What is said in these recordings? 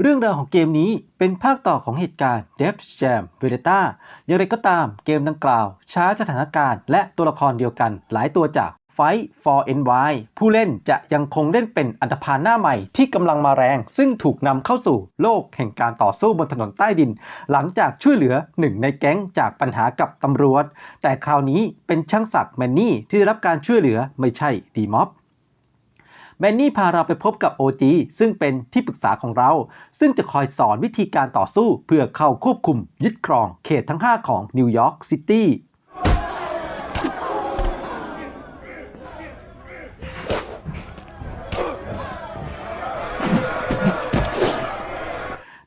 เรื่องราวของเกมนี้เป็นภาคต่อของเหตุการณ์ Death Jam Vendetta อย่างไรก็ตามเกมดังกล่าว ช้าสถานการณ์และตัวละครเดียวกันหลายตัวจาก Fight for NY ผู้เล่นจะยังคงเล่นเป็นอันธพาลหน้าใหม่ที่กำลังมาแรง ซึ่งถูกนำเข้าสู่โลกแห่งการต่อสู้บนถนนใต้ดิน หลังจากช่วยเหลือหนึ่งในแก๊งจากปัญหากับตำรวจ แต่คราวนี้เป็นช่างศักดิ์แมนนี่ที่ได้รับการช่วยเหลือไม่ใช่ดีม็อบ แมนนี่พาเราไปพบกับ OG ซึ่งเป็นที่ปรึกษาของเรา ซึ่งจะคอยสอนวิธีการต่อสู้เพื่อเข้าควบคุมยึดครองเขตทั้ง 5 ของนิวยอร์กซิตี้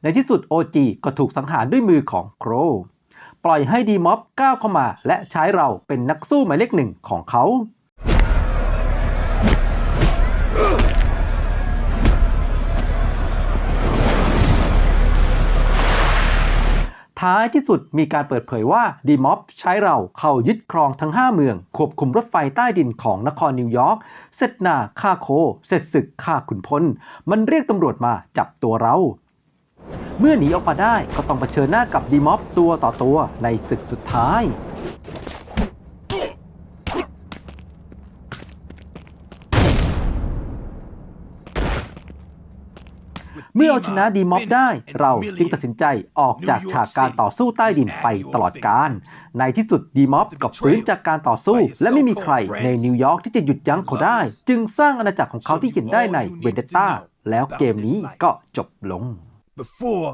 ในที่สุด OG ก็ถูกสังหารด้วยมือของโครปล่อยให้ดีม็อบก้าวเข้ามาและใช้เราเป็นนักสู้หมายเลขหนึ่งของเขา ท้ายที่สุดมีการเปิดเผยว่าดีม็อบใช้เราเข้ายึดครองทั้ง 5 เมือง ควบคุมรถไฟใต้ดินของนครนิวยอร์กเสร็จนาฆ่าโค เสร็จศึกฆ่าขุนพล มันเรียกตำรวจมาจับตัวเรา เมื่อหนีออกมาได้ก็ต้องเผชิญหน้ากับดีม็อบตัวต่อตัวในศึกสุดท้าย เมื่อเอาชนะดีม็อบได้ เราจึงตัดสินใจออกจากฉากการต่อสู้ใต้ดินไปตลอดกาลในที่สุดดีม็อบก็ฟื้นจากการต่อสู้ และไม่มีใครในนิวยอร์กที่จะหยุดยั้งเขาได้ จึงสร้างอาณาจักรของเขาที่เห็นได้ในเวนเดต้าแล้วเกมนี้ก็จบลง Before,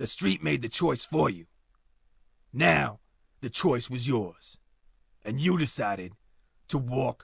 the street made the choice for you. Now, the choice was yours. And you decided to walk